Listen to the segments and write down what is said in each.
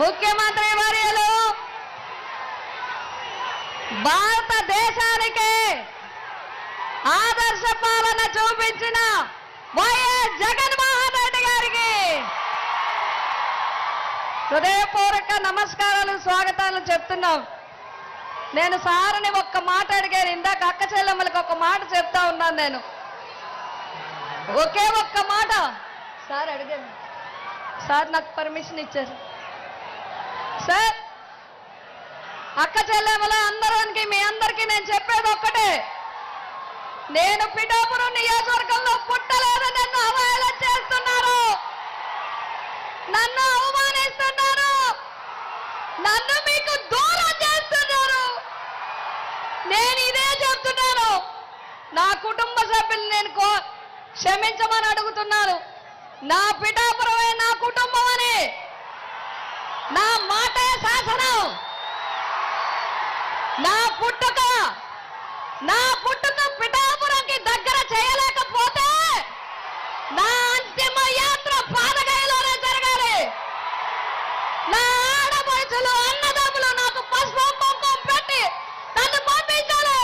ముఖ్యమంత్రి వర్యులు భారతదేశానికి ఆదర్శ పాలన చూపించిన వైఎస్ జగన్మోహన్ రెడ్డి గారికి హృదయపూర్వక నమస్కారాలు స్వాగతాలు చెప్తున్నాం. నేను సార్ని ఒక్క మాట అడిగాను ఇందాక అక్క చెల్లెమ్మలకి ఒక మాట చెప్తా ఉన్నాను నేను. ఒకే ఒక్క మాట. సార్ అడిగాను. సార్ నాకు పర్మిషన్ ఇచ్చారు. సార్ అక్క చెల్లెమల అందరికి మీ అందరికీ నేను చెప్పేది ఒక్కటే. నేను పిఠాపురం నియోజకవర్గంలో పుట్టలేదు నన్ను అవహేళన చేస్తున్నారు. నన్ను అవమానిస్తున్నారు. నన్ను మీకు దూరం చేస్తున్నారు. నేను ఇదే చెప్తున్నాను. నా కుటుంబ సభ్యులు నేను కో క్షమించమని అడుగుతున్నాను. నా పిఠాపురమే నా కుటుంబం అని. నా మాటే శాసనం. నా పుట్టుక నా పుట్టుక పిఠాపురంకి దగ్గర చేయలేకపోతే నా అంతిమ యాత్ర పాదగయలోనే జరగాలి. నా ఆడపడుచులు అన్నదమ్ములు నాకు పసుపు కుంకుమ పెట్టి నన్ను పంపించాలి.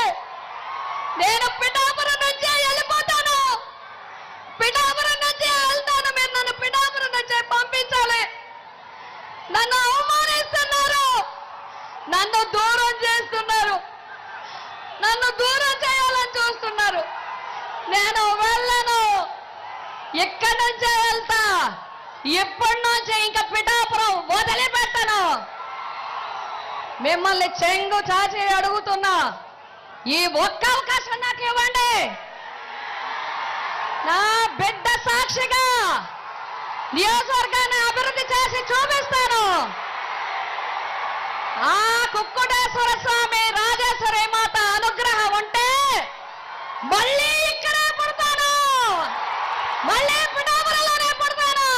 నేను పిఠాపురం నుంచి వెళ్ళిపోతాను. పిఠాపురం నుంచే వెళ్తాను. మీరు నన్ను పిఠాపురం నుంచే పంపించాలి. నన్ను నన్ను దూరం చేస్తున్నారు. నన్ను దూరం చేయాలని చూస్తున్నారు. నేను వెళ్ళను. ఎక్కడి నుంచే వెళ్తా. ఎప్పటి నుంచే ఇంకా పిఠాపురం వదిలిపెట్టను. మిమ్మల్ని చెంగు చాచి అడుగుతున్నా. ఈ ఒక్క అవకాశం నాకు ఇవ్వండి. నా బిడ్డ సాక్షిగా నియోజకవర్గాన్ని అభివృద్ధి చేసి చూపిస్తాను. ఆ కుక్కుటేశ్వర స్వామి రాజేశ్వరి మాత అనుగ్రహం ఉంటే మళ్ళీ ఇక్కడే పుడతాను. మళ్ళీ పిఠాపురంలోనే పుడతాను.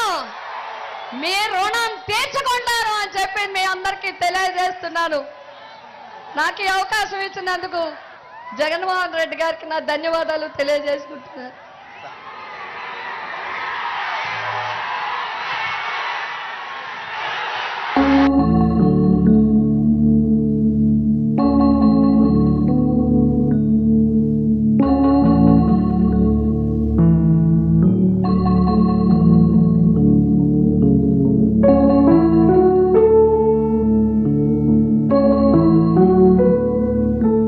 మీ రుణం తీర్చుకుంటాను అని చెప్పి మీ అందరికీ తెలియజేస్తున్నాను. నాకు ఈ అవకాశం ఇచ్చినందుకు జగన్మోహన్ రెడ్డి గారికి నా ధన్యవాదాలు తెలియజేసుకుంటున్నాను.